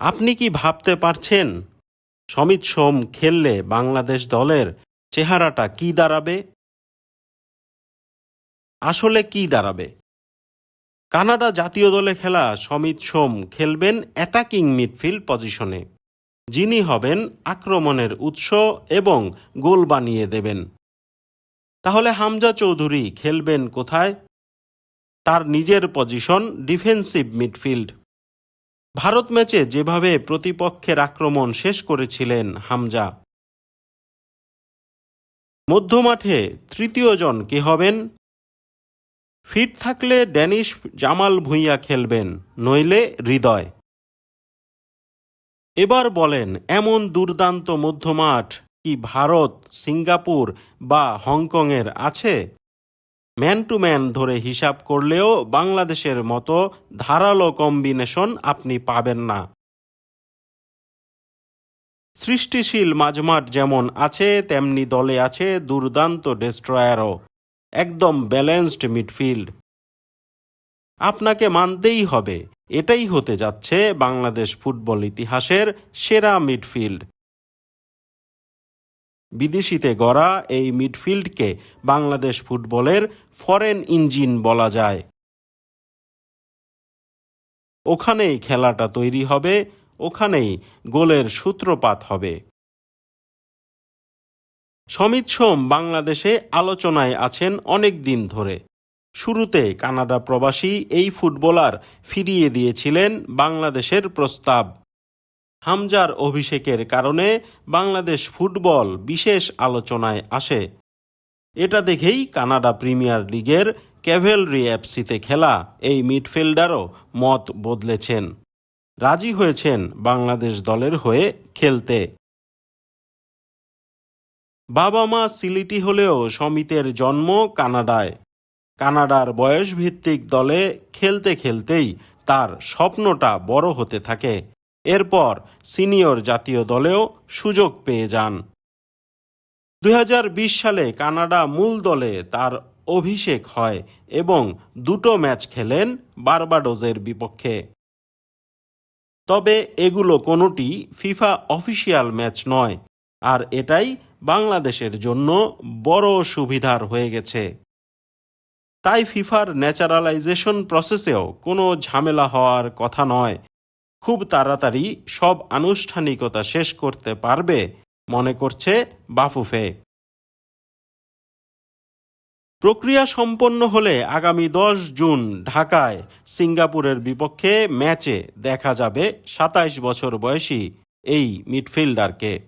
আপনি কি ভাবতে পারছেন? সমিত সোম খেললে বাংলাদেশ দলের চেহারাটা কি দাঁড়াবে? আসলে কি দাঁড়াবে? কানাডা জাতীয় দলে খেলা সমিত সোম খেলবেন অ্যাটাকিং মিডফিল্ড পজিশনে। যিনি হবেন আক্রমণের উৎস এবং গোল বানিয়ে দেবেন। তাহলে হামজা চৌধুরী খেলবেন কোথায়? তার নিজের পজিশন ডিফেন্সিভ মিডফিল্ড। ভারত ম্যাচে যেভাবে প্রতিপক্ষের আক্রমণ শেষ করেছিলেন হামজা, মধ্যমাঠে তৃতীয় জন কে হবেন? ফিট থাকলে ড্যানিশ জামাল ভুঁইয়া খেলবেন, নইলে হৃদয়। এবার বলেন, এমন দুর্দান্ত মধ্যমাঠ কি ভারত, সিঙ্গাপুর বা হংকংয়ের আছে? ম্যান টু ম্যান ধরে হিসাব করলেও বাংলাদেশের মতো ধারালো কম্বিনেশন আপনি পাবেন না। সৃষ্টিশীল মাঝমাঠ যেমন আছে, তেমনি দলে আছে দুর্দান্ত ডেস্ট্রয়ারও। একদম ব্যালেন্সড মিডফিল্ড। আপনাকে মানতেই হবে, এটাই হতে যাচ্ছে বাংলাদেশ ফুটবল ইতিহাসের সেরা মিডফিল্ড। বিদেশিতে গড়া এই মিডফিল্ডকে বাংলাদেশ ফুটবলের ফরেন ইঞ্জিন বলা যায়। ওখানেই খেলাটা তৈরি হবে, ওখানেই গোলের সূত্রপাত হবে। সমিত সোম বাংলাদেশে আলোচনায় আছেন অনেক দিন ধরে। শুরুতে কানাডা প্রবাসী এই ফুটবলার ফিরিয়ে দিয়েছিলেন বাংলাদেশের প্রস্তাব। হামজার অভিষেকের কারণে বাংলাদেশ ফুটবল বিশেষ আলোচনায় আসে। এটা দেখেই কানাডা প্রিমিয়ার লিগের ক্যাভেলরি এফসিতে খেলা এই মিডফিল্ডারও মত বদলেছেন। রাজি হয়েছেন বাংলাদেশ দলের হয়ে খেলতে। বাবা মা সিলিটি হলেও সমিতের জন্ম কানাডায়। কানাডার বয়সভিত্তিক দলে খেলতে খেলতেই তার স্বপ্নটা বড় হতে থাকে। এরপর সিনিয়র জাতীয় দলেও সুযোগ পেয়ে যান। দুই হাজার বিশ সালে কানাডা মূল দলে তার অভিষেক হয় এবং দুটো ম্যাচ খেলেন বারবাডোজের বিপক্ষে। তবে এগুলো কোনোটি ফিফা অফিসিয়াল ম্যাচ নয়, আর এটাই বাংলাদেশের জন্য বড় সুবিধার হয়ে গেছে। তাই ফিফার ন্যাচারালাইজেশন প্রসেসেও কোনো ঝামেলা হওয়ার কথা নয়। খুব তাড়াতাড়ি সব আনুষ্ঠানিকতা শেষ করতে পারবে, মনে করছে বাফুফে। প্রক্রিয়া সম্পন্ন হলে আগামী দশ জুন ঢাকায় সিঙ্গাপুরের বিপক্ষে ম্যাচে দেখা যাবে সাতাইশ বছর বয়সী এই মিডফিল্ডারকে।